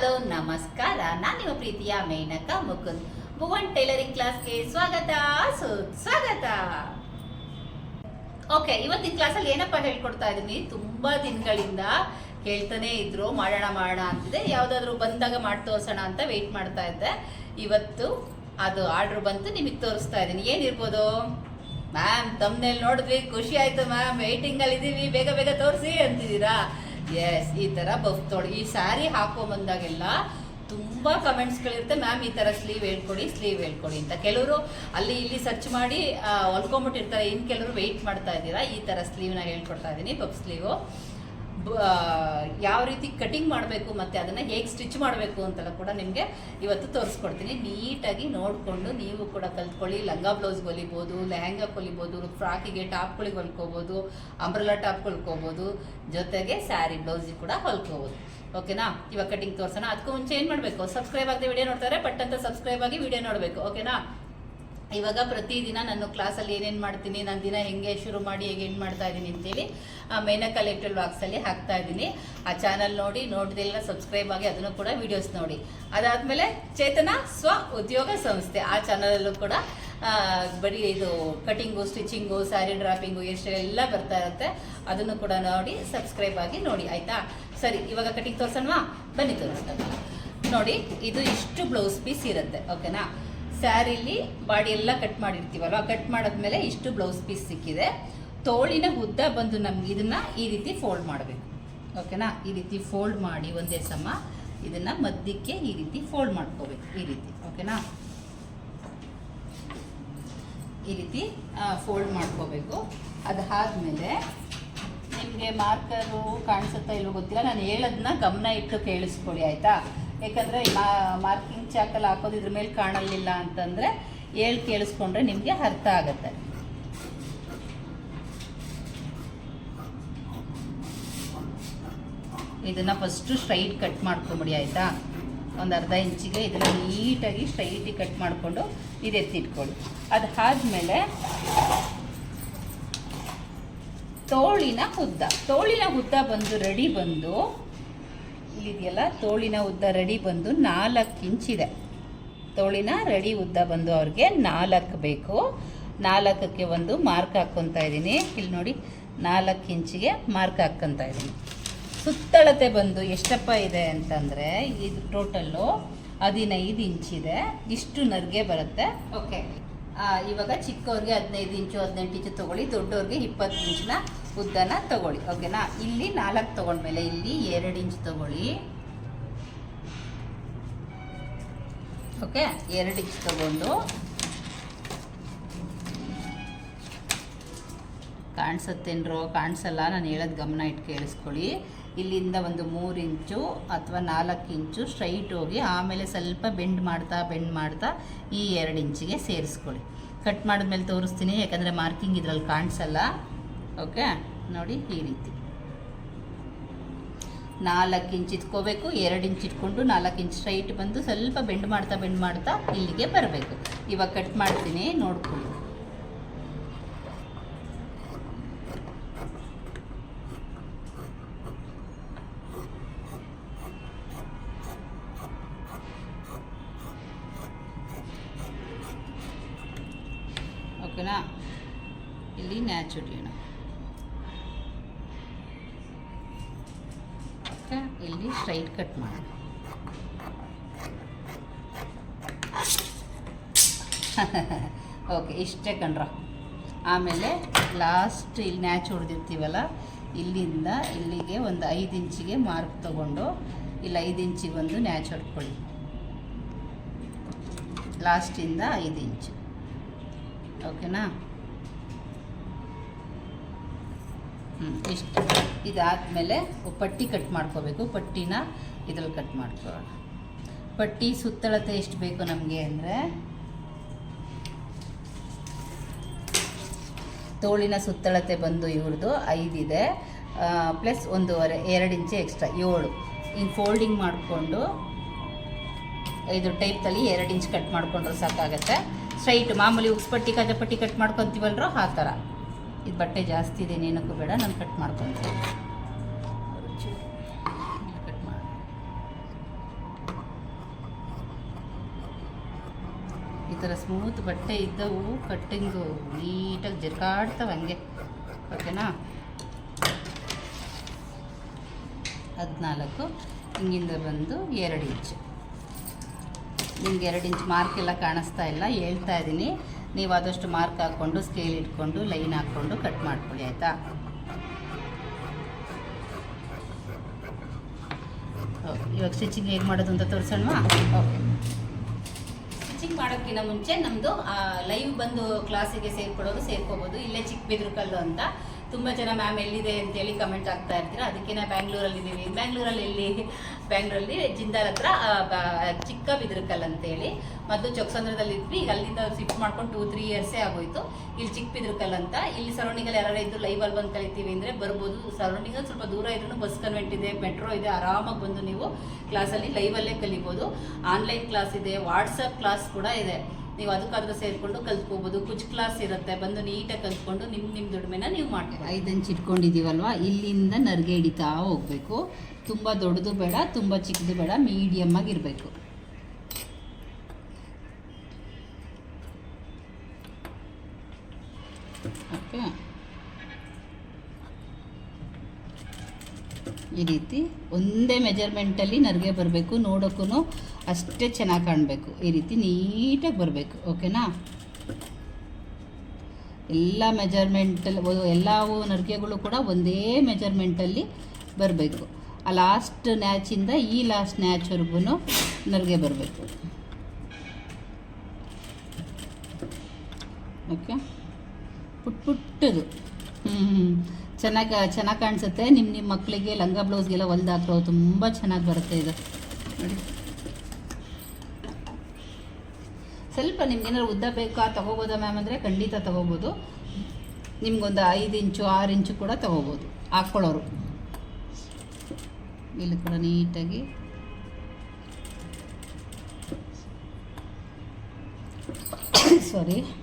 Hello, ನಮಸ್ಕಾರ. ನಾನು ನಿಮ್ಮ ಪ್ರೀತಿಯ ಮೇನಕ ಮುಕುಂದ್. ಭುವನ್ ಟೈಲರಿಂಗ್ ಕ್ಲಾಸ್ಗೆ ಸ್ವಾಗತ. ಸುಸ್ವಾಗತ ಓಕೆ, ಇವತ್ತಿನ ಕ್ಲಾಸಲ್ಲಿ ಏನಪ್ಪ ಹೇಳ್ಕೊಡ್ತಾ ಇದ್ದೀನಿ? ತುಂಬಾ ದಿನಗಳಿಂದ ಹೇಳ್ತಾನೆ ಇದ್ರು, ಮಾಡೋಣ ಮಾಡೋಣ ಅಂತಿದೆ. ಯಾವ್ದಾದ್ರು ಬಂದಾಗ ಮಾಡಿ ತೋರಿಸೋಣ ಅಂತ ವೆಯ್ಟ್ ಮಾಡ್ತಾ ಇದ್ದೆ. ಇವತ್ತು ಅದು ಆರ್ಡರ್ ಬಂತು, ನಿಮಗೆ ತೋರಿಸ್ತಾ ಇದ್ದೀನಿ. ಏನಿರ್ಬೋದು? ಮ್ಯಾಮ್ ತಮ್ಮನೇಲಿ ನೋಡಿದ್ವಿ, ಖುಷಿ ಆಯ್ತು ಮ್ಯಾಮ್ ವೆಯ್ಟಿಂಗಲ್ಲಿ ಇದೀವಿ ಬೇಗ ಬೇಗ ತೋರಿಸಿ ಅಂತಿದ್ದೀರಾ? ಎಸ್ ಈ ತರ ಬಫ್ ತೊಡಿ, ಈ ಸ್ಯಾರಿ ಹಾಕೋ ಬಂದಾಗೆಲ್ಲ ತುಂಬಾ ಕಮೆಂಟ್ಸ್ಗಳಿರುತ್ತೆ ಮ್ಯಾಮ್ ಈ ತರ ಸ್ಲೀವ್ ಹೇಳ್ಕೊಡಿ ಸ್ಲೀವ್ ಹೇಳ್ಕೊಡಿ ಅಂತ. ಕೆಲವರು ಅಲ್ಲಿ ಇಲ್ಲಿ ಸರ್ಚ್ ಮಾಡಿ ಹೊಲ್ಕೊಂಬಿಟ್ಟಿರ್ತಾರೆ. ಇನ್ನು ಕೆಲವರು ವೆಯ್ಟ್ ಮಾಡ್ತಾ ಇದ್ದೀರಾ? ಈ ತರ ಸ್ಲೀವ್ನ ಹೇಳ್ಕೊಡ್ತಾ ಇದ್ದೀನಿ ಬಫ್ ಸ್ಲೀವು ಯಾವ ರೀತಿ ಕಟಿಂಗ್ ಮಾಡಬೇಕು ಮತ್ತು ಅದನ್ನು ಹೇಗೆ ಸ್ಟಿಚ್ ಮಾಡಬೇಕು ಅಂತೆಲ್ಲ ಕೂಡ ನಿಮಗೆ ಇವತ್ತು ತೋರಿಸ್ಕೊಡ್ತೀನಿ. ನೀಟಾಗಿ ನೋಡಿಕೊಂಡು ನೀವು ಕೂಡ ಕಲ್ತ್ಕೊಳ್ಳಿ. ಲಂಗ ಬ್ಲೌಸ್ ಹೊಲಿಬೋದು, ಲೆಹಂಗಾ ಹೊಲಿಬೋದು, ಫ್ರಾಕಿಗೆ ಟಾಪ್ಗಳಿಗೆ ಹೊಲ್ಕೋಬೋದು ಅಂಬ್ರೆಲಾ ಟಾಪ್ ಹೊಲ್ಕೋಬೋದು, ಜೊತೆಗೆ ಸ್ಯಾರಿ ಬ್ಲೌಸಿಗೆ ಕೂಡ ಹೊಲ್ಕೋಬೋದು. ಓಕೆನಾ? ಇವಾಗ ಕಟಿಂಗ್ ತೋರಿಸೋಣ. ಅದಕ್ಕೂ ಮುಂಚೆ ಏನು ಮಾಡಬೇಕು? ಸಬ್ಸ್ಕ್ರೈಬ್ ಆಗದೆ ವಿಡಿಯೋ ನೋಡ್ತಾರೆ ಬಟ್ ಅಂತ ಸಬ್ಸ್ಕ್ರೈಬ್ ಆಗಿ ವಿಡಿಯೋ ನೋಡಬೇಕು. ಓಕೆನಾ? ಇವಾಗ ಪ್ರತಿದಿನ ನಾನು ಕ್ಲಾಸಲ್ಲಿ ಏನೇನು ಮಾಡ್ತೀನಿ, ನಾನು ದಿನ ಹೆಂಗೆ ಶುರು ಮಾಡಿ, ಹೇಗೆ ಏನು ಮಾಡ್ತಾ ಇದ್ದೀನಿ ಅಂತೇಳಿ ಮೇನಕ ಲೆಕ್ಟಲ್ ಬಾಕ್ಸಲ್ಲಿ ಹಾಕ್ತಾ ಇದ್ದೀನಿ ಆ ಚಾನಲ್ ನೋಡಿ, ನೋಡಿದೆಲ್ಲ ಸಬ್ಸ್ಕ್ರೈಬ್ ಆಗಿ ಅದನ್ನು ಕೂಡ ವಿಡಿಯೋಸ್ ನೋಡಿ. ಅದಾದಮೇಲೆ ಚೇತನ ಸ್ವ ಉದ್ಯೋಗ ಸಂಸ್ಥೆ. ಆ ಚಾನಲಲ್ಲೂ ಕೂಡ ಬರೀ ಇದು ಕಟಿಂಗು ಸ್ಟಿಚಿಂಗು ಸ್ಯಾರಿ ಡ್ರಾಪಿಂಗು ಎಷ್ಟೆಲ್ಲ ಬರ್ತಾ ಇರುತ್ತೆ, ಅದನ್ನು ಕೂಡ ನೋಡಿ ಸಬ್ಸ್ಕ್ರೈಬ್ ಆಗಿ ನೋಡಿ, ಆಯಿತಾ? ಸರಿ, ಇವಾಗ ಕಟಿಂಗ್ ತೋರ್ಸೋಣವಾ? ಬನ್ನಿ ತೋರಿಸ್ತಾನೆ ನೋಡಿ, ಇದು ಇಷ್ಟು ಬ್ಲೌಸ್ ಪೀಸ್ ಇರುತ್ತೆ ಓಕೆನಾ ಸ್ಯಾರಿಲಿ ಬಾಡಿ ಎಲ್ಲ ಕಟ್ ಮಾಡಿರ್ತೀವಲ್ವ, ಕಟ್ ಮಾಡಿದ್ಮೇಲೆ ಇಷ್ಟು ಬ್ಲೌಸ್ ಪೀಸ್ ಸಿಕ್ಕಿದೆ. ತೋಳಿನ ಉದ್ದ ಬಂದು ನಮ್ಗೆ ಇದನ್ನ ಈ ರೀತಿ ಫೋಲ್ಡ್ ಮಾಡಬೇಕು. ಓಕೆನಾ? ಈ ರೀತಿ ಫೋಲ್ಡ್ ಮಾಡಿ ಒಂದೇ ಸಮ ಇದನ್ನ ಮಧ್ಯಕ್ಕೆ ಈ ರೀತಿ ಫೋಲ್ಡ್ ಮಾಡ್ಕೋಬೇಕು, ಈ ರೀತಿ. ಓಕೆನಾ? ಈ ರೀತಿ ಫೋಲ್ಡ್ ಮಾಡ್ಕೋಬೇಕು. ಅದಾದಮೇಲೆ ನಿಮಗೆ ಮಾರ್ಕರು ಕಾಣಿಸುತ್ತಾ ಇಲ್ವೋ ಗೊತ್ತಿಲ್ಲ, ನಾನು ಹೇಳೋದನ್ನ ಗಮನ ಇಟ್ಟು ಕೇಳಿಸ್ಕೊಳ್ಳಿ, ಆಯಿತಾ? ಯಾಕಂದರೆ ಮಾರ್ಕಿಂಗ್ ಚಾಕಲ್ಲಿ ಹಾಕೋದು ಇದ್ರ ಮೇಲೆ ಕಾಣಲಿಲ್ಲ ಅಂತಂದರೆ ಹೇಳಿ ಕೇಳಿಸ್ಕೊಂಡ್ರೆ ನಿಮಗೆ ಅರ್ಥ ಆಗುತ್ತೆ. ಇದನ್ನು ಫಸ್ಟು ಸ್ಟ್ರೈಟ್ ಕಟ್ ಮಾಡ್ಕೊಂಬಿಡಿ, ಆಯಿತಾ? ಒಂದು ಅರ್ಧ ಇಂಚಿಗೆ ಇದನ್ನು ನೀಟಾಗಿ ಸ್ಟ್ರೈಟಿಗೆ ಕಟ್ ಮಾಡಿಕೊಂಡು ಇದು ಎತ್ತಿಟ್ಕೊಳ್ಳಿ. ಅದಾದಮೇಲೆ ತೋಳಿನ ಉದ್ದ ತೋಳಿನ ಉದ್ದ ಬಂದು ರೆಡಿ ಬಂದು ಇಲ್ಲಿದೆಯಲ್ಲ, ತೋಳಿನ ಉದ್ದ ರೆಡಿ ಬಂದು ನಾಲ್ಕು ಇಂಚಿದೆ ತೋಳಿನ ರೆಡಿ ಉದ್ದ ಬಂದು ಅವ್ರಿಗೆ ನಾಲ್ಕು ಬೇಕು. ನಾಲ್ಕಕ್ಕೆ ಒಂದು ಮಾರ್ಕ್ ಹಾಕ್ಕೊತಾ ಇದ್ದೀನಿ. ಇಲ್ಲಿ ನೋಡಿ, ನಾಲ್ಕು ಇಂಚಿಗೆ ಮಾರ್ಕ್ ಹಾಕ್ಕೊತಾ ಇದ್ದೀನಿ. ಸುತ್ತಳತೆ ಬಂದು ಎಷ್ಟಪ್ಪ ಇದೆ ಅಂತಂದರೆ, ಇದು ಟೋಟಲ್ಲು ಹದಿನೈದು ಇಂಚಿದೆ ಇಷ್ಟು ನರ್ಗೆ ಬರುತ್ತೆ. ಓಕೆ ಇವಾಗ ಚಿಕ್ಕವ್ರಿಗೆ ಹದಿನೈದು ಇಂಚು, ಹದಿನೆಂಟು ಇಂಚು ತೊಗೊಳ್ಳಿ ದೊಡ್ಡವ್ರಿಗೆ ಇಪ್ಪತ್ತು ಇಂಚಿನ ಉದ್ದನ ತಗೊಳ್ಳಿ. ಓಕೆನಾ? ಇಲ್ಲಿ ನಾಲ್ಕು ತೊಗೊಂಡ್ಮೇಲೆ ಇಲ್ಲಿ ಎರಡು ಇಂಚ್ ತೊಗೊಳ್ಳಿ. ಓಕೆ, ಎರಡು ಇಂಚ್ ತಗೊಂಡು. ಕಾಣಿಸುತ್ತೇನ್ರೋ, ಕಾಣಿಸಲ್ಲ, ನಾನು ಹೇಳೋದು ಗಮನ ಇಟ್ಟು ಕೇಳಿಸ್ಕೊಳ್ಳಿ. ಇಲ್ಲಿಂದ ಒಂದು ಮೂರು ಇಂಚು ಅಥವಾ ನಾಲ್ಕು ಇಂಚು ಸ್ಟ್ರೈಟ್ ಹೋಗಿ ಆಮೇಲೆ ಸ್ವಲ್ಪ ಬೆಂಡ್ ಮಾಡ್ತಾ ಬೆಂಡ್ ಮಾಡ್ತಾ ಈ ಎರಡು ಇಂಚಿಗೆ ಸೇರಿಸ್ಕೊಳ್ಳಿ. ಕಟ್ ಮಾಡಿದ್ಮೇಲೆ ತೋರಿಸ್ತೀನಿ, ಯಾಕಂದರೆ ಮಾರ್ಕಿಂಗ್ ಇದರಲ್ಲಿ ಕಾಣಿಸಲ್ಲ. ಓಕೆ ನೋಡಿ ಈ ರೀತಿ. ನಾಲ್ಕು ಇಂಚ್ ಇಟ್ಕೋಬೇಕು, ಎರಡು ಇಂಚ್ ಇಟ್ಕೊಂಡು ನಾಲ್ಕು ಇಂಚ್ ಸ್ಟ್ರೈಟ್ ಬಂದು ಸ್ವಲ್ಪ ಬೆಂಡ್ ಮಾಡ್ತಾ ಬೆಂಡ್ ಮಾಡ್ತಾ ಇಲ್ಲಿಗೆ ಬರಬೇಕು. ಇವಾಗ ಕಟ್ ಮಾಡ್ತೀನಿ, ನೋಡ್ಕೊಳ್ಳಿ. ಓಕೆ ಇಷ್ಟೇ ಕಣ್ರ. ಆಮೇಲೆ ಲಾಸ್ಟ್ ಇಲ್ಲಿ ನ್ಯಾಚ್ ಹೊಡೆದಿರ್ತೀವಲ್ಲ, ಇಲ್ಲಿಂದ ಇಲ್ಲಿಗೆ ಒಂದು ಐದು ಇಂಚಿಗೆ ಮಾರ್ಕ್ ತಗೊಂಡು ಇಲ್ಲಿ ಐದು ಇಂಚಿಗೆ ಒಂದು ನ್ಯಾಚ್ ಹೊಡ್ಕೊಳ್ಳಿ. ಲಾಸ್ಟಿಂದ ಐದು ಇಂಚು. ಓಕೆನಾ ಹ್ಞೂ ಇಷ್ಟು. ಇದಾದಮೇಲೆ ಪಟ್ಟಿ ಕಟ್ ಮಾಡ್ಕೋಬೇಕು. ಪಟ್ಟಿನ ಇದ್ರಲ್ಲಿ ಕಟ್ ಮಾಡ್ಕೊಳ್ಳೋಣ. ಪಟ್ಟಿ ಸುತ್ತಳತೆ ಎಷ್ಟು ಬೇಕು ನಮಗೆ ಅಂದರೆ ತೋಳಿನ ಸುತ್ತಳತೆ ಬಂದು ಇವ್ರದ್ದು ಐದಿದೆ ಪ್ಲಸ್ ಒಂದೂವರೆ, ಎರಡು ಇಂಚು ಎಕ್ಸ್ಟ್ರಾ ಏಳು. ಹಿಂಗೆ ಫೋಲ್ಡಿಂಗ್ ಮಾಡಿಕೊಂಡು ಇದು ಟೈಪ್ದಲ್ಲಿ ಎರಡು ಇಂಚ್ ಕಟ್ ಮಾಡಿಕೊಂಡ್ರೆ ಸಾಕಾಗತ್ತೆ. ಸ್ಟ್ರೈಟ್ ಮಾಮೂಲಿ ಉಕ್ಸ್ಪಟ್ಟಿ ಕಜಪಟ್ಟಿ ಕಟ್ ಮಾಡ್ಕೊತೀವಲ್ರೋ ಆ ಥರ. ಇದು ಬಟ್ಟೆ ಜಾಸ್ತಿ ಇದೆ ಏನಕ್ಕೂ ಬೇಡ, ನಾನು ಕಟ್ ಮಾಡ್ಕೊತೀನಿ. ಥರ ಸ್ಮೂತ್ ಬಟ್ಟೆ ಇದ್ದವು, ಕಟ್ಟಿಂಗು ನೀಟಾಗಿ ಜರ್ಕಾಡ್ತವೆ ಹಂಗೆ. ಓಕೆನಾ? ಹದಿನಾಲ್ಕು, ಹಿಂಗಿಂದ ಬಂದು ಎರಡು ಇಂಚ್. ನಿಮ್ಗೆ ಎರಡು ಇಂಚ್ ಮಾರ್ಕ್ ಎಲ್ಲ ಕಾಣಿಸ್ತಾ ಇಲ್ಲ, ಹೇಳ್ತಾ ಇದ್ದೀನಿ. ನೀವು ಆದಷ್ಟು ಮಾರ್ಕ್ ಹಾಕ್ಕೊಂಡು, ಸ್ಕೇಲ್ ಇಟ್ಕೊಂಡು, ಲೈನ್ ಹಾಕ್ಕೊಂಡು ಕಟ್ ಮಾಡ್ಕೊಳ್ಳಿ, ಆಯಿತಾ? ಇವಾಗ ಸ್ಟಿಚಿಂಗ್ ಹೇಗೆ ಮಾಡೋದು ಅಂತ ತೋರಿಸೋಣವಾ? ಓಕೆ. ಸ್ಟಿಚಿಂಗ್ ಮಾಡೋಕ್ಕಿಂತ ಮುಂಚೆ ನಮ್ಮದು ಲೈವ್ ಬಂದು ಕ್ಲಾಸಿಗೆ ಸೇರ್ಕೊಡೋದು ಸೇರ್ಕೋಬೋದು ಇಲ್ಲೇ ಚಿಕ್ಕಬಿದ್ರುಕಲ್ಲು ಅಂತ. ತುಂಬ ಜನ ಮ್ಯಾಮ್ ಎಲ್ಲಿದೆ ಅಂತೇಳಿ ಕಮೆಂಟ್ ಆಗ್ತಾ ಇರ್ತೀರ. ಅದಕ್ಕೆ ನಾ ಬ್ಯಾಂಗ್ಳೂರಲ್ಲಿ ಇದ್ದೀನಿ ಬ್ಯಾಂಗ್ಳೂರಲ್ಲಿ ಎಲ್ಲಿ? ಬ್ಯಾಂಗ್ಳೂರಲ್ಲಿ ಜಿಂದಾಲ್ ಹತ್ರ ಚಿಕ್ಕ ಬಿದ್ರಕಲ್ ಅಂತೇಳಿ. ಮೊದಲು ಚೊಕ್ಸಂದ್ರದಲ್ಲಿ ಇದ್ವಿ. ಈಗ ಅಲ್ಲಿಂದ ಶಿಫ್ಟ್ ಮಾಡ್ಕೊಂಡು ಟೂ ತ್ರೀ ಇಯರ್ಸೇ ಆಗೋಯ್ತು. ಇಲ್ಲಿ ಚಿಕ್ಕ ಬಿದ್ರಕಲ್ ಅಂತ. ಇಲ್ಲಿ ಸರೌಂಡಿಂಗಲ್ಲಿ ಯಾರು ಇದ್ದು ಲೈವಲ್ಲಿ ಬಂದು ಕಲಿತೀವಿ ಅಂದರೆ ಬರ್ಬೋದು. ಸರೌಂಡಿಂಗಲ್ಲಿ ಸ್ವಲ್ಪ ದೂರ ಇದ್ರೂ ಬಸ್ ಕನ್ವೆಂಟ್ ಇದೆ ಮೆಟ್ರೋ ಇದೆ. ಆರಾಮಾಗಿ ಬಂದು ನೀವು ಕ್ಲಾಸಲ್ಲಿ ಲೈವಲ್ಲೇ ಕಲಿಬೋದು. ಆನ್ಲೈನ್ ಕ್ಲಾಸ್ ಇದೆ ವಾಟ್ಸಪ್ ಕ್ಲಾಸ್ ಕೂಡ ಇದೆ. ನೀವು ಅದಕ್ಕಾದ್ರೂ ಸೇರಿಕೊಂಡು ಕಲ್ತ್ಕೋಬೋದು. ಕುಚ್ ಕ್ಲಾಸ್ ಇರುತ್ತೆ. ಬಂದು ನೀಟಾಗಿ ಕಲ್ತ್ಕೊಂಡು ನಿಮ್ಮ ನಿಮ್ಮ ದುಡಿಮೆನ ನೀವು ಮಾಡ್ತೀವಿ ಐದು ಇಂಚ್ ಇಟ್ಕೊಂಡಿದ್ದೀವಲ್ವಾ ಇಲ್ಲಿಂದ ನರ್ಗೆ ಹಿಡಿತಾ ಹೋಗಬೇಕು. ತುಂಬ ದೊಡ್ಡದು ಬೇಡ, ತುಂಬ ಚಿಕ್ಕದು ಬೇಡ ಮೀಡಿಯಮ್ ಆಗಿರಬೇಕು. ಈ ರೀತಿ ಒಂದೇ ಮೆಜರ್ಮೆಂಟಲ್ಲಿ ನರಿಗೆ ಬರಬೇಕು ನೋಡೋಕ್ಕೂ ಅಷ್ಟೇ ಚೆನ್ನಾಗಿ ಕಾಣಬೇಕು. ಈ ರೀತಿ ನೀಟಾಗಿ ಬರಬೇಕು, ಓಕೆನಾ? ಎಲ್ಲ ಮೆಜರ್ಮೆಂಟಲ್ಲಿ ಎಲ್ಲವೂ ನರಿಗೆಗಳು ಕೂಡ ಒಂದೇ ಮೆಜರ್ಮೆಂಟಲ್ಲಿ ಬರಬೇಕು. ಆ ಲಾಸ್ಟ್ ನ್ಯಾಚಿಂದ ಈ ಲಾಸ್ಟ್ ನ್ಯಾಚ್ವರೆಗೂ ನರಿಗೆ ಬರಬೇಕು. ಓಕೆ? ಪುಟ್ ಪುಟ್ಟದು ಹ್ಞೂ ಚೆನ್ನಾಗಿ ಚೆನ್ನಾಗಿ ಕಾಣಿಸುತ್ತೆ. ನಿಮ್ಮ ನಿಮ್ಮ ಮಕ್ಕಳಿಗೆ ಲಂಗ ಬ್ಲೌಸ್ಗೆಲ್ಲ ಹೊಲ್ದು ಹಾಕ್ರೋ ತುಂಬ ಚೆನ್ನಾಗಿ ಬರುತ್ತೆ ಇದು. ನೋಡಿ. ಸ್ವಲ್ಪ ನಿಮ್ಗೇನಾದ್ರು ಉದ್ದ ಬೇಕಾ ತೊಗೋಬೋದಾ ಮ್ಯಾಮ್ ಅಂದರೆ ಖಂಡಿತ ತಗೋಬೋದು. ನಿಮ್ಗೊಂದು ಐದು ಇಂಚು, ಆರು ಇಂಚು ಕೂಡ ತಗೋಬೋದು. ಹಾಕ್ಕೊಳ್ಳೋರು. ಇಲ್ಲಿ ಕೂಡ ನೀಟಾಗಿ. ಸಾರಿ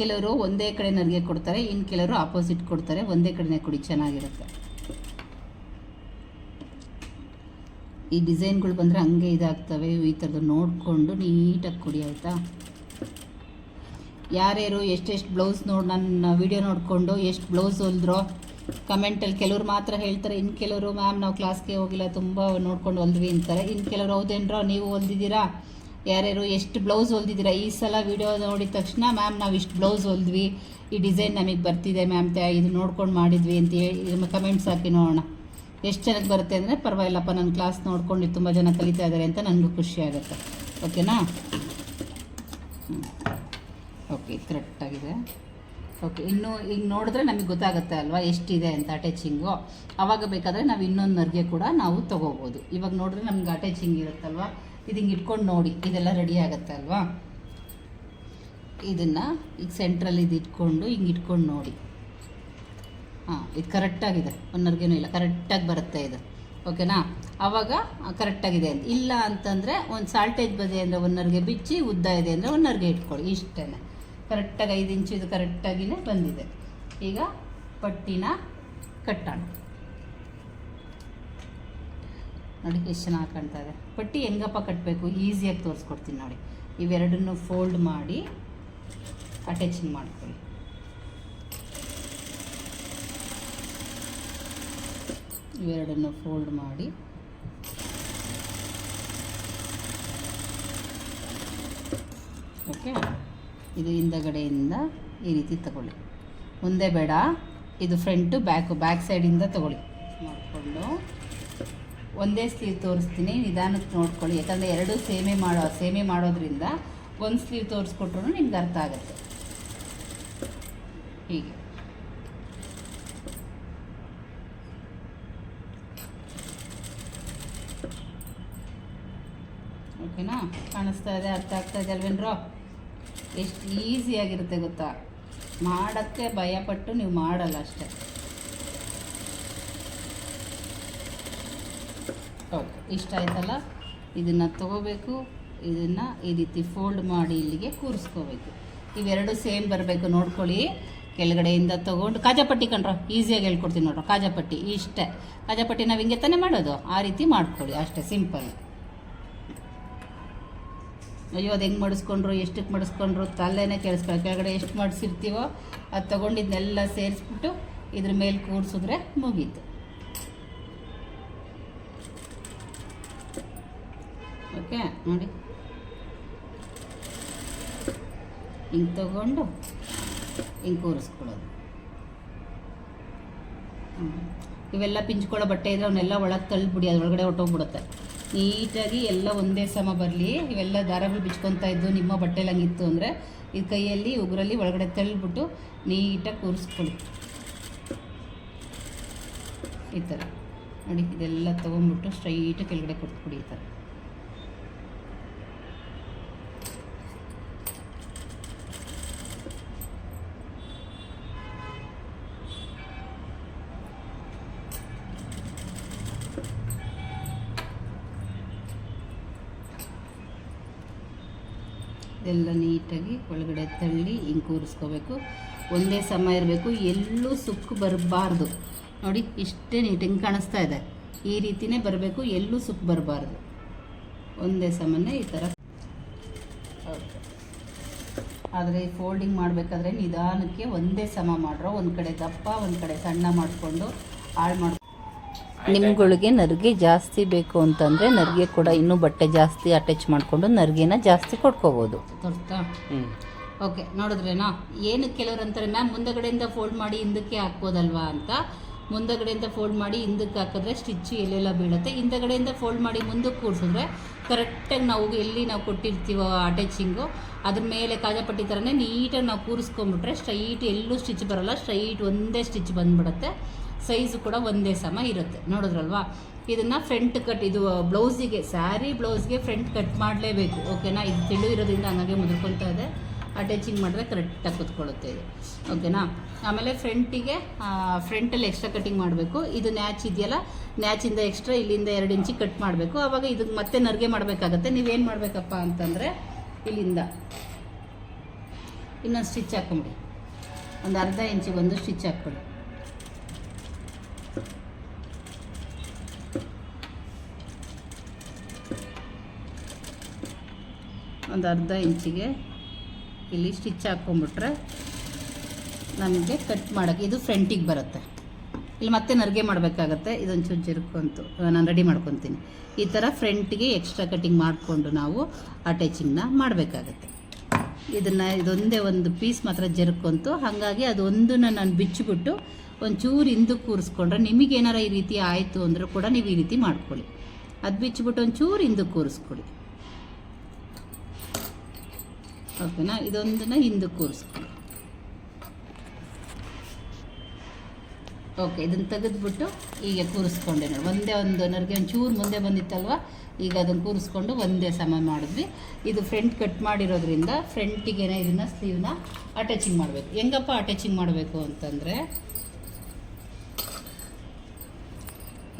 ಕೆಲವರು ಒಂದೇ ಕಡೆ ನನಗೆ ಕೊಡ್ತಾರೆ ಇನ್ನು ಕೆಲವರು ಆಪೋಸಿಟ್ ಕೊಡ್ತಾರೆ, ಒಂದೇ ಕಡೆನೇ ಕೊಡಿ, ಚೆನ್ನಾಗಿರುತ್ತೆ. ಈ ಡಿಸೈನ್ಗಳು ಬಂದರೆ ಹಂಗೆ ಇದಾಗ್ತವೆ, ಈ ಥರದ್ದು ನೋಡಿಕೊಂಡು ನೀಟಾಗಿ ಕೊಡಿ, ಆಯಿತಾ? ಯಾರ್ಯಾರು ಎಷ್ಟೆಷ್ಟು ಬ್ಲೌಸ್ ನೋಡಿ, ನನ್ನ ವಿಡಿಯೋ ನೋಡಿಕೊಂಡು ಎಷ್ಟು ಬ್ಲೌಸ್ ಹೊಲಿದ್ರೋ, ಕಮೆಂಟಲ್ಲಿ ಕೆಲವ್ರು ಮಾತ್ರ ಹೇಳ್ತಾರೆ ಇನ್ನು ಕೆಲವರು ಮ್ಯಾಮ್ ನಾವು ಕ್ಲಾಸ್ಗೆ ಹೋಗಿಲ್ಲ, ತುಂಬ ನೋಡ್ಕೊಂಡು ಹೊಲ್ದ್ವಿ ಅಂತಾರೆ ಇನ್ನು ಕೆಲವರು ಹೌದೇನ್ರೋ, ನೀವು ಹೊಲ್ದಿದ್ದೀರಾ? ಯಾರ್ಯಾರು ಎಷ್ಟು ಬ್ಲೌಸ್ ಹೊಲ್ದಿದ್ದೀರಾ? ಈ ಸಲ ವಿಡಿಯೋ ನೋಡಿದ ತಕ್ಷಣ ಮ್ಯಾಮ್ ನಾವು ಇಷ್ಟು ಬ್ಲೌಸ್ ಹೊಲ್ದ್ವಿ. ಈ ಡಿಸೈನ್ ನಮಗೆ ಬರ್ತಿದೆ ಮ್ಯಾಮ್ ತ್ಯಾ, ಇದು ನೋಡ್ಕೊಂಡು ಮಾಡಿದ್ವಿ ಅಂತ ಹೇಳಿ ಕಮೆಂಟ್ಸ್ ಹಾಕಿ ನೋಡೋಣ. ಎಷ್ಟು ಜನಕ್ಕೆ ಬರುತ್ತೆ ಅಂದರೆ, ಪರವಾಗಿಲ್ಲಪ್ಪ ನನ್ನ ಕ್ಲಾಸ್ ನೋಡ್ಕೊಂಡು ತುಂಬ ಜನ ಕಲಿತಾ ಇದ್ದಾರೆ ಅಂತ ನನಗೂ ಖುಷಿ ಆಗುತ್ತೆ. ಓಕೆನಾ ಓಕೆ ಕರೆಕ್ಟಾಗಿದೆ ಓಕೆ ಇನ್ನು ಈಗ ನೋಡಿದ್ರೆ ನಮಗೆ ಗೊತ್ತಾಗುತ್ತೆ ಅಲ್ವಾ, ಎಷ್ಟಿದೆ ಅಂತ ಅಟ್ಯಾಚಿಂಗು ಆವಾಗ ಬೇಕಾದರೆ ನಾವು ಇನ್ನೊಂದು ನರ್ಗೆ ಕೂಡ ನಾವು ತೊಗೋಬೋದು. ಇವಾಗ ನೋಡಿದ್ರೆ ನಮ್ಗೆ ಅಟ್ಯಾಚಿಂಗ್ ಇರುತ್ತಲ್ವಾ? ಇದು ಹಿಂಗೆ ಇಟ್ಕೊಂಡು ನೋಡಿ, ಇದೆಲ್ಲ ರೆಡಿ ಆಗುತ್ತೆ ಅಲ್ವಾ? ಇದನ್ನು ಈಗ ಸೆಂಟ್ರಲ್ಲಿ ಇದು ಇಟ್ಕೊಂಡು ಹಿಂಗೆ ಇಟ್ಕೊಂಡು ನೋಡಿ. ಹಾಂ, ಇದು ಕರೆಕ್ಟಾಗಿದೆ ಒಂದು ನರ್ಗೆನೂ ಇಲ್ಲ ಕರೆಕ್ಟಾಗಿ ಬರುತ್ತೆ ಇದು. ಓಕೆನಾ ಆವಾಗ ಕರೆಕ್ಟಾಗಿದೆ ಅಂತ. ಇಲ್ಲ ಅಂತಂದರೆ ಒಂದು ಸಾಲ್ಟೇಜ್ ಬದಿ ಅಂದರೆ ಒನ್ನರ್ಗೆ ಬಿಚ್ಚಿ ಉದ್ದ ಇದೆ ಅಂದರೆ ಒನ್ನರ್ಗೆ ನರ್ಗೆ ಇಟ್ಕೊಳ್ಳಿ ಇಷ್ಟೇ ಕರೆಕ್ಟಾಗಿ ಐದು ಇಂಚು ಇದು ಕರೆಕ್ಟಾಗಿಯೇ ಬಂದಿದೆ. ಈಗ ಪಟ್ಟಿನ ಕಟ್ಟೋಣ. ನೋಡಿ ಎಷ್ಟು ಚೆನ್ನಾಗಿ ಕಾಣ್ತಾ ಇದೆ. ಪಟ್ಟಿ ಹೆಂಗಪ್ಪ ಕಟ್ಟಬೇಕು ಈಸಿಯಾಗಿ ತೋರಿಸ್ಕೊಡ್ತೀನಿ ನೋಡಿ. ಇವೆರಡನ್ನು ಫೋಲ್ಡ್ ಮಾಡಿ ಅಟ್ಯಾಚಿಂಗ್ ಮಾಡ್ಕೊಳ್ಳಿ. ಇವೆರಡನ್ನು ಫೋಲ್ಡ್ ಮಾಡಿ. ಓಕೆ ಇದು ಹಿಂದಗಡೆಯಿಂದ ಈ ರೀತಿ ತಗೊಳ್ಳಿ. ಮುಂದೆ ಬೇಡ. ಇದು ಫ್ರಂಟು ಬ್ಯಾಕು ಬ್ಯಾಕ್ ಸೈಡಿಂದ ತಗೊಳ್ಳಿ. ಮಾಡಿಕೊಂಡು. ಒಂದೇ ಸ್ಲೀವ್ ತೋರಿಸ್ತೀನಿ. ನಿಧಾನಕ್ಕೆ ನೋಡ್ಕೊಳ್ಳಿ. ಯಾಕಂದರೆ ಎರಡೂ ಸೇಮೆ ಮಾಡೋ, ಸೇಮೆ ಮಾಡೋದ್ರಿಂದ ಒಂದು ಸ್ಲೀವ್ ತೋರಿಸ್ಕೊಟ್ರು ನಿಮ್ಗೆ ಅರ್ಥ ಆಗುತ್ತೆ. ಹೀಗೆ. ಓಕೆನಾ? ಕಾಣಿಸ್ತಾ ಇದೆ, ಅರ್ಥ ಆಗ್ತಾ ಇದೆ ಅಲ್ವೇನ್ರೋ? ಎಷ್ಟು ಈಸಿಯಾಗಿರುತ್ತೆ ಗೊತ್ತಾ? ಮಾಡೋಕ್ಕೆ ಭಯಪಟ್ಟು ನೀವು ಮಾಡಲ್ಲ ಅಷ್ಟೇ ಓಕೆ ಇಷ್ಟ ಆಯ್ತಲ್ಲ? ಇದನ್ನು ತಗೋಬೇಕು, ಇದನ್ನು ಈ ರೀತಿ ಫೋಲ್ಡ್ ಮಾಡಿ ಇಲ್ಲಿಗೆ ಕೂರಿಸ್ಕೋಬೇಕು. ಇವೆರಡು ಸೇಮ್ ಬರಬೇಕು, ನೋಡ್ಕೊಳ್ಳಿ. ಕೆಳಗಡೆಯಿಂದ ತೊಗೊಂಡು ಕಾಜಾಪಟ್ಟಿ ಕಣ್ರ ಈಸಿಯಾಗಿ ಹೇಳ್ಕೊಡ್ತೀನಿ ನೋಡ್ರಿ ಕಾಜಾಪಟ್ಟಿ ಇಷ್ಟೇ. ಕಾಜಾಪಟ್ಟಿ ನಾವು ಹಿಂಗೆ ತಾನೇ ಮಾಡೋದು? ಆ ರೀತಿ ಮಾಡ್ಕೊಳ್ಳಿ, ಅಷ್ಟೇ ಸಿಂಪಲ್ ಅಯ್ಯೋ, ಅದು ಹೆಂಗೆ ಮಾಡಿಸ್ಕೊಂಡ್ರು ಎಷ್ಟಕ್ಕೆ ಮಾಡಿಸ್ಕೊಂಡ್ರು, ತಲೆನೇ ಕೇಳಿಸ್ಕೊಳ್ಳಿ ಕೆಳಗಡೆ ಎಷ್ಟು ಮಾಡಿಸಿರ್ತೀವೋ, ಅದು ತೊಗೊಂಡಿದ್ನೆಲ್ಲ ಸೇರಿಸ್ಬಿಟ್ಟು ಇದ್ರ ಮೇಲೆ ಕೂರಿಸಿದ್ರೆ ಮುಗೀತು. ಓಕೆ ನೋಡಿ. ಹಿಂಗೆ ತಗೊಂಡು ಹಿಂಗೆ ಕೂರಿಸ್ಕೊಳ್ಳೋದು. ಇವೆಲ್ಲ ಪಿಂಚ್ಕೊಳ್ಳೋ ಬಟ್ಟೆ ಇದ್ರೆ ಅವನ್ನೆಲ್ಲ ಒಳಗೆ ತಳ್ಳಿಬಿಡಿ ಅದ್ರೊಳಗಡೆ ಹೊಟ್ಟೋಗ್ಬಿಡುತ್ತೆ ನೀಟಾಗಿ ಎಲ್ಲ ಒಂದೇ ಸಮ ಬರಲಿ. ಇವೆಲ್ಲ ದಾರಗಳು ಬಿಚ್ಕೊತಾ ಇದ್ದು ನಿಮ್ಮ ಬಟ್ಟೆಲಿ ಹಂಗಿತ್ತು ಅಂದರೆ ಈ ಕೈಯಲ್ಲಿ, ಉಗುರಲ್ಲಿ ಒಳಗಡೆ ತಳ್ಳಿಬಿಟ್ಟು ನೀಟಾಗಿ ಕೂರಿಸ್ಕೊಳ್ಳಿ. ಈ ಥರ ನೋಡಿ, ಇದೆಲ್ಲ ತೊಗೊಂಡ್ಬಿಟ್ಟು ಸ್ಟ್ರೈಟ್ ಕೆಳಗಡೆ ಕೊಟ್ಬಿಡಿ ಈ ಥರ ಇದೆಲ್ಲ ನೀಟಾಗಿ ಒಳಗಡೆ ತಳ್ಳಿ ಹಿಂಗೆ ಒಂದೇ ಸಮ ಇರಬೇಕು. ಎಲ್ಲೂ ಸುಕ್ಕು ಬರಬಾರ್ದು. ನೋಡಿ, ಇಷ್ಟೇ ನೀಟ್ ಹಿಂಗೆ ಕಾಣಿಸ್ತಾ ಇದೆ. ಈ ರೀತಿನೇ ಬರಬೇಕು. ಎಲ್ಲೂ ಸುಕ್ಕು ಬರಬಾರ್ದು. ಒಂದೇ ಸಮನೆ ಈ ಥರ. ಆದರೆ ಈ ಫೋಲ್ಡಿಂಗ್ ಮಾಡಬೇಕಾದ್ರೆ ನಿಧಾನಕ್ಕೆ ಒಂದೇ ಸಮ ಮಾಡ್ರೋ, ಒಂದು ಕಡೆ ದಪ್ಪ, ಒಂದು ಕಡೆ ಸಣ್ಣ ಮಾಡಿಕೊಂಡು ಹಾಳು ಮಾಡಿ ನಿಮ್ಗಳಿಗೆ ನರಿಗೆ ಜಾಸ್ತಿ ಬೇಕು ಅಂತಂದರೆ ನರಿಗೆ ಕೂಡ ಇನ್ನೂ ಬಟ್ಟೆ ಜಾಸ್ತಿ ಅಟ್ಯಾಚ್ ಮಾಡಿಕೊಂಡು ನರಿಗೆನ ಜಾಸ್ತಿ ಕೊಟ್ಕೋಬೋದು ತೋರಿಸ್ತಾ ಓಕೆ ನೋಡಿದ್ರೇನಾ? ಏನು ಕೆಲವರು ಅಂತಾರೆ ಮ್ಯಾಮ್ ಮುಂದಗಡೆಯಿಂದ ಫೋಲ್ಡ್ ಮಾಡಿ ಹಿಂದಕ್ಕೆ ಹಾಕ್ಬೋದಲ್ವಾ ಅಂತ? ಮುಂದಗಡೆಯಿಂದ ಫೋಲ್ಡ್ ಮಾಡಿ ಹಿಂದಕ್ಕೆ ಹಾಕಿದ್ರೆ ಸ್ಟಿಚ್ ಎಲ್ಲೆಲ್ಲ ಬೀಳುತ್ತೆ. ಹಿಂದಗಡೆಯಿಂದ ಫೋಲ್ಡ್ ಮಾಡಿ ಮುಂದಕ್ಕೆ ಕೂರಿಸಿದ್ರೆ ಕರೆಕ್ಟಾಗಿ ನಾವು ಎಲ್ಲಿ ನಾವು ಕೊಟ್ಟಿರ್ತೀವೋ ಅಟ್ಯಾಚಿಂಗು ಅದ್ರ ಮೇಲೆ ಕಾಜಾಪಟ್ಟಿ ಥರನೇ ನೀಟಾಗಿ ನಾವು ಕೂರಿಸ್ಕೊಂಬಿಟ್ರೆ ಸ್ಟ್ರೈಟ್ ಎಲ್ಲೂ ಸ್ಟಿಚ್ ಬರೋಲ್ಲ ಸ್ಟ್ರೈಟ್ ಒಂದೇ ಸ್ಟಿಚ್ ಬಂದ್ಬಿಡುತ್ತೆ. ಸೈಜು ಕೂಡ ಒಂದೇ ಸಮ ಇರುತ್ತೆ. ನೋಡಿದ್ರಲ್ವಾ? ಇದನ್ನು ಫ್ರಂಟ್ ಕಟ್ ಇದು ಬ್ಲೌಸಿಗೆ ಸ್ಯಾರಿ ಬ್ಲೌಸ್ಗೆ ಫ್ರಂಟ್ ಕಟ್ ಮಾಡಲೇಬೇಕು. ಓಕೆನಾ ಇದು ತಿಳು ಇರೋದ್ರಿಂದ ಹಂಗಾಗಿ ಮುದ್ಕೊಳ್ತಾ ಇದೆ ಅಟ್ಯಾಚಿಂಗ್ ಮಾಡಿದ್ರೆ ಕರೆಕ್ಟಾಗಿ ಕುತ್ಕೊಳ್ಳುತ್ತೆ ಇದು. ಓಕೆನಾ ಆಮೇಲೆ ಫ್ರಂಟಿಗೆ ಫ್ರಂಟಲ್ಲಿ ಎಕ್ಸ್ಟ್ರಾ ಕಟಿಂಗ್ ಮಾಡಬೇಕು. ಇದು ನ್ಯಾಚ್ ಇದೆಯಲ್ಲ? ನ್ಯಾಚಿಂದ ಎಕ್ಸ್ಟ್ರಾ ಇಲ್ಲಿಂದ ಎರಡು ಇಂಚಿ ಕಟ್ ಮಾಡಬೇಕು. ಆವಾಗ ಇದಕ್ಕೆ ಮತ್ತೆ ನರ್ಗೆ ಮಾಡಬೇಕಾಗತ್ತೆ. ನೀವೇನು ಮಾಡಬೇಕಪ್ಪ ಅಂತಂದರೆ, ಇಲ್ಲಿಂದ ಇನ್ನೊಂದು ಸ್ಟಿಚ್ ಹಾಕೊಂಬಿಡಿ. ಒಂದು ಅರ್ಧ ಇಂಚಿಗೆ ಒಂದು ಸ್ಟಿಚ್ ಹಾಕ್ಕೊಳ್ಳಿ. ಒಂದು ಅರ್ಧ ಇಂಚಿಗೆ ಇಲ್ಲಿ ಸ್ಟಿಚ್ ಹಾಕ್ಕೊಂಬಿಟ್ರೆ ನಮಗೆ ಕಟ್ ಮಾಡೋಕ್ಕೆ ಇದು ಫ್ರಂಟಿಗೆ ಬರುತ್ತೆ. ಇಲ್ಲಿ ಮತ್ತೆ ನರ್ಗೆ ಮಾಡಬೇಕಾಗತ್ತೆ. ಇದೊಂಚೂರು ಜಿರ್ಕೊಂತು ನಾನು ರೆಡಿ ಮಾಡ್ಕೊತೀನಿ. ಈ ಥರ ಫ್ರಂಟಿಗೆ ಎಕ್ಸ್ಟ್ರಾ ಕಟಿಂಗ್ ಮಾಡಿಕೊಂಡು ನಾವು ಅಟ್ಯಾಚಿಂಗ್ನ ಮಾಡಬೇಕಾಗತ್ತೆ. ಇದನ್ನು ಇದೊಂದೇ ಒಂದು ಪೀಸ್ ಮಾತ್ರ ಜರ್ಕೊಂತು ಹಾಗಾಗಿ ಅದೊಂದನ್ನು ನಾನು ಬಿಚ್ಚಿಬಿಟ್ಟು ಒಂಚೂರು ಹಿಂದಕ್ಕೆ ಕೂರಿಸ್ಕೊಂಡ್ರೆ ನಿಮಗೇನಾರ ಈ ರೀತಿ ಆಯಿತು ಅಂದರೂ ಕೂಡ ನೀವು ಈ ರೀತಿ ಮಾಡ್ಕೊಳ್ಳಿ. ಅದು ಬಿಚ್ಚಿಬಿಟ್ಟು ಒಂಚೂರು ಹಿಂದಕ್ಕೆ ಕೂರಿಸ್ಕೊಳ್ಳಿ. ಓಕೆನಾ ಇದೊಂದನ್ನ ಹಿಂದೆ ಕೂರಿಸ್ಕೊಳ್ಳಿ ಓಕೆ ಇದನ್ನು ತೆಗೆದ್ಬಿಟ್ಟು ಈಗ ಕೂರಿಸ್ಕೊಂಡೆ ನೋಡಿ. ಒಂದೇ ಒಂದು ನರಿಗೆ ಒಂಚೂರು ಮುಂದೆ ಬಂದಿತ್ತಲ್ವ? ಈಗ ಅದನ್ನು ಕೂರಿಸ್ಕೊಂಡು ಒಂದೇ ಸಮ ಮಾಡಿದ್ವಿ. ಇದು ಫ್ರಂಟ್ ಕಟ್ ಮಾಡಿರೋದ್ರಿಂದ ಫ್ರಂಟಿಗೆನೆ ಇದನ್ನು ಸ್ಲೀವ್ನ ಅಟ್ಯಾಚಿಂಗ್ ಮಾಡಬೇಕು. ಹೆಂಗಪ್ಪ ಅಟ್ಯಾಚಿಂಗ್ ಮಾಡಬೇಕು ಅಂತಂದರೆ,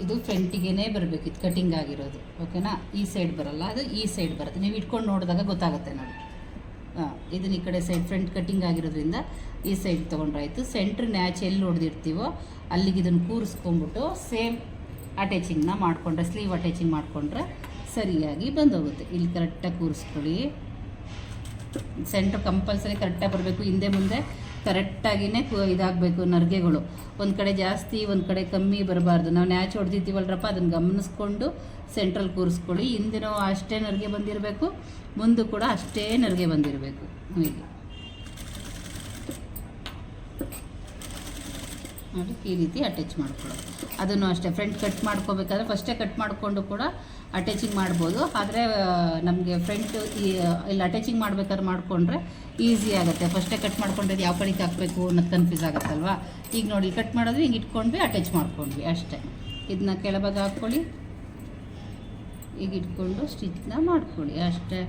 ಇದು ಫ್ರಂಟಿಗೆ ಬರಬೇಕು. ಇದು ಕಟಿಂಗ್ ಆಗಿರೋದು. ಓಕೆನಾ ಈ ಸೈಡ್ ಬರಲ್ಲ. ಅದು ಈ ಸೈಡ್ ಬರುತ್ತೆ. ನೀವು ಇಟ್ಕೊಂಡು ನೋಡಿದಾಗ ಗೊತ್ತಾಗುತ್ತೆ ನೋಡಿ. ಇದನ್ನ ಈ ಕಡೆ ಸೈಡ್ ಫ್ರಂಟ್ ಕಟ್ಟಿಂಗ್ ಆಗಿರೋದ್ರಿಂದ ಈ ಸೈಡ್ ತೊಗೊಂಡ್ರಾಯ್ತು. ಸೆಂಟ್ರ್ ನ್ಯಾಚ್ ಎಲ್ಲಿ ಹೊಡೆದಿರ್ತೀವೋ ಅಲ್ಲಿಗೆ ಇದನ್ನು ಕೂರಿಸ್ಕೊಂಬಿಟ್ಟು ಸೇಮ್ ಅಟ್ಯಾಚಿಂಗ್ನ ಮಾಡಿಕೊಂಡ್ರೆ ಸ್ಲೀವ್ ಅಟ್ಯಾಚಿಂಗ್ ಮಾಡಿಕೊಂಡ್ರೆ ಸರಿಯಾಗಿ ಬಂದೋಗುತ್ತೆ. ಇಲ್ಲಿ ಕರೆಕ್ಟಾಗಿ ಕೂರಿಸ್ಕೊಳ್ಳಿ. ಸೆಂಟ್ರ್ ಕಂಪಲ್ಸರಿ ಕರೆಕ್ಟಾಗಿ ಬರಬೇಕು. ಹಿಂದೆ ಮುಂದೆ ಕರೆಕ್ಟಾಗಿಯೇ ಇದಾಗಬೇಕು ನರ್ಗೆಗಳು. ಒಂದು ಕಡೆ ಜಾಸ್ತಿ, ಒಂದು ಕಡೆ ಕಮ್ಮಿ ಬರಬಾರ್ದು. ನಾವು ನ್ಯಾಚ್ ಹೊಡೆದಿದ್ದೀವಲ್ರಪ್ಪ ಅದನ್ನು ಗಮನಿಸ್ಕೊಂಡು ಸೆಂಟ್ರಲ್ ಕೂರಿಸ್ಕೊಳ್ಳಿ. ಹಿಂದಿನೂ ಅಷ್ಟೇ ನರಿಗೆ ಬಂದಿರಬೇಕು, ಮುಂದೆ ಕೂಡ ಅಷ್ಟೇ ನರಿಗೆ ಬಂದಿರಬೇಕು. ಹೀಗೆ ನೋಡಿ ಈ ರೀತಿ ಅಟ್ಯಾಚ್ ಮಾಡ್ಕೊಳ್ಳೋದು. ಅದನ್ನು ಅಷ್ಟೇ ಫ್ರಂಟ್ ಕಟ್ ಮಾಡ್ಕೋಬೇಕಾದ್ರೆ ಫಸ್ಟೇ ಕಟ್ ಮಾಡಿಕೊಂಡು ಕೂಡ ಅಟ್ಯಾಚಿಂಗ್ ಮಾಡ್ಬೋದು. ಆದರೆ ನಮಗೆ ಫ್ರಂಟ್ ಈ, ಇಲ್ಲಿ ಅಟ್ಯಾಚಿಂಗ್ ಮಾಡ್ಬೇಕಾದ್ರೆ ಮಾಡಿಕೊಂಡ್ರೆ ಈಸಿ ಆಗುತ್ತೆ. ಫಸ್ಟೇ ಕಟ್ ಮಾಡ್ಕೊಂಡ್ರೆ ಯಾವ ಕಡೆಗೆ ಹಾಕಬೇಕು ಅನ್ನೋದು ಕನ್ಫ್ಯೂಸ್ ಆಗುತ್ತಲ್ವಾ? ಈಗ ನೋಡಿ ಕಟ್ ಮಾಡಿದ್ರೆ ಹಿಂಗೆ ಇಟ್ಕೊಂಡ್ವಿ ಅಟ್ಯಾಚ್ ಮಾಡ್ಕೊಂಡ್ವಿ ಅಷ್ಟೇ. ಇದನ್ನ ಕೆಳಭಾಗ ಹಾಕ್ಕೊಳ್ಳಿ. ಈಗ ಇಟ್ಕೊಂಡು ಸ್ಟಿಚ್ನ ಮಾಡ್ಕೊಳ್ಳಿ ಅಷ್ಟೇ.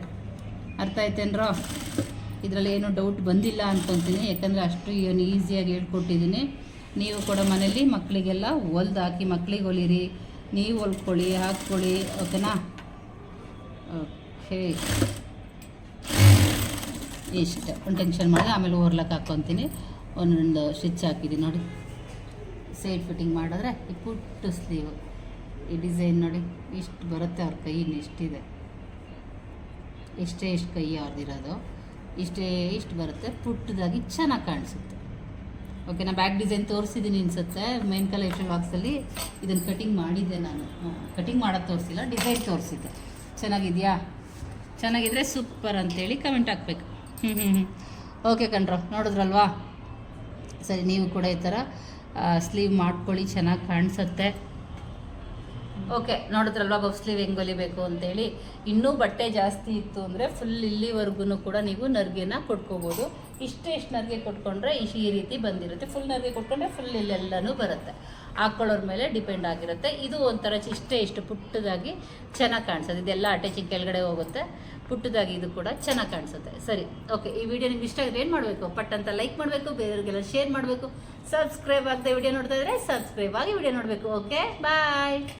ಅರ್ಥ ಆಯ್ತೇನ್ರೋ? ಇದರಲ್ಲಿ ಏನೂ ಡೌಟ್ ಬಂದಿಲ್ಲ ಅಂತಂತೀನಿ. ಯಾಕಂದರೆ ಅಷ್ಟು ಏನು ಈಸಿಯಾಗಿ ಹೇಳ್ಕೊಟ್ಟಿದ್ದೀನಿ. ನೀವು ಕೂಡ ಮನೇಲಿ ಮಕ್ಕಳಿಗೆಲ್ಲ ಹೊಲ್ದು ಹಾಕಿ ಮಕ್ಕಳಿಗೆ ಹೊಲಿರಿ, ನೀವು ಹೊಲ್ಕೊಳ್ಳಿ ಹಾಕ್ಕೊಳ್ಳಿ ಓಕೆನಾ? ಓಕೆ. ಇಷ್ಟ, ಒಂದು ಟೆನ್ಷನ್ ಮಾಡಿ ಆಮೇಲೆ ಓರ್ಲಕ್ಕೆ ಹಾಕ್ಕೊತೀನಿ ಒಂದೊಂದು ಸ್ಟಿಚ್ ಹಾಕಿದ್ದೀನಿ ನೋಡಿ. ಸೈಡ್ ಫಿಟ್ಟಿಂಗ್ ಮಾಡಿದ್ರೆ ಈ ಪುಟ್ಟು ಸ್ಲೀವ್, ಈ ಡಿಸೈನ್ ನೋಡಿ, ಇಷ್ಟು ಬರುತ್ತೆ ಅವ್ರ ಕೈ ಇಷ್ಟಿದೆ. ಇಷ್ಟೇ ಇಷ್ಟು ಕೈ ಅವ್ರದ್ದಿರೋದು ಇಷ್ಟೇ ಇಷ್ಟು ಬರುತ್ತೆ, ಪುಟ್ಟದಾಗಿ ಚೆನ್ನಾಗಿ ಕಾಣಿಸುತ್ತೆ. ಓಕೆ ನಾ ಬ್ಯಾಕ್ ಡಿಸೈನ್ ತೋರಿಸಿದ್ದೀನಿ ಅನ್ಸುತ್ತೆ ಮೇನ್ ಕಲೆಕ್ಷನ್ ಬಾಕ್ಸಲ್ಲಿ ಇದನ್ನು ಕಟಿಂಗ್ ಮಾಡಿದ್ದೆ ನಾನು. ಕಟಿಂಗ್ ಮಾಡೋದು ತೋರಿಸಿಲ್ಲ ಡಿಸೈನ್ ತೋರಿಸಿದ್ದೆ. ಚೆನ್ನಾಗಿದೆಯಾ? ಚೆನ್ನಾಗಿದ್ರೆ ಸೂಪರ್ ಅಂತೇಳಿ ಕಮೆಂಟ್ ಹಾಕ್ಬೇಕು. ಹ್ಞೂ ಹ್ಞೂ ಹ್ಞೂ ಓಕೆ ಕಣ್ರೋ, ನೋಡಿದ್ರಲ್ವಾ? ಸರಿ, ನೀವು ಕೂಡ ಈ ಥರ ಸ್ಲೀವ್ ಮಾಡ್ಕೊಳ್ಳಿ, ಚೆನ್ನಾಗಿ ಕಾಣಿಸುತ್ತೆ. ಓಕೆ, ನೋಡಿದ್ರಲ್ವಾ ಬಫ್ ಸ್ಲೀವ್ ಹೆಂಗೆ ಹೊಲಿಬೇಕು ಅಂತೇಳಿ. ಇನ್ನೂ ಬಟ್ಟೆ ಜಾಸ್ತಿ ಇತ್ತು ಅಂದರೆ ಫುಲ್ ಇಲ್ಲಿವರೆಗೂ ಕೂಡ ನೀವು ನರ್ಗೆನ ಕೊಟ್ಕೋಬೋದು. ಇಷ್ಟೇ ಇಷ್ಟು ನರ್ಗೆ ಕೊಟ್ಕೊಂಡ್ರೆ ಇಷ್ಟು ಈ ರೀತಿ ಬಂದಿರುತ್ತೆ. ಫುಲ್ ನರ್ಗೆ ಕೊಟ್ಕೊಂಡ್ರೆ ಫುಲ್ ಇಲ್ಲೆಲ್ಲನೂ ಬರುತ್ತೆ. ಹಾಕ್ಕೊಳ್ಳೋರ ಮೇಲೆ ಡಿಪೆಂಡ್ ಆಗಿರುತ್ತೆ. ಇದು ಒಂಥರ ಇಷ್ಟೇ ಇಷ್ಟು ಪುಟ್ಟದಾಗಿ ಚೆನ್ನಾಗಿ ಕಾಣಿಸುತ್ತೆ ಇದೆಲ್ಲ ಅಟ್ಯಾಚಿಂಗ್ ಕೆಳಗಡೆ ಹೋಗುತ್ತೆ. ಪುಟ್ಟದಾಗಿ ಇದು ಕೂಡ ಚೆನ್ನಾಗಿ ಕಾಣಿಸುತ್ತೆ. ಸರಿ, ಓಕೆ, ಈ ವಿಡಿಯೋ ನಿಮ್ಗೆ ಇಷ್ಟ ಆಗಿದ್ರೆ ಏನು ಮಾಡಬೇಕು? ಪಟ್ ಅಂತ ಲೈಕ್ ಮಾಡಬೇಕು, ಬೇರೆಯವ್ರಿಗೆಲ್ಲ ಶೇರ್ ಮಾಡಬೇಕು. ಸಬ್ಸ್ಕ್ರೈಬ್ ಆಗದೆ ವಿಡಿಯೋ ನೋಡ್ತಾ ಇದ್ರೆ ಸಬ್ಸ್ಕ್ರೈಬ್ ಆಗಿ ವಿಡಿಯೋ ನೋಡಬೇಕು. Okay bye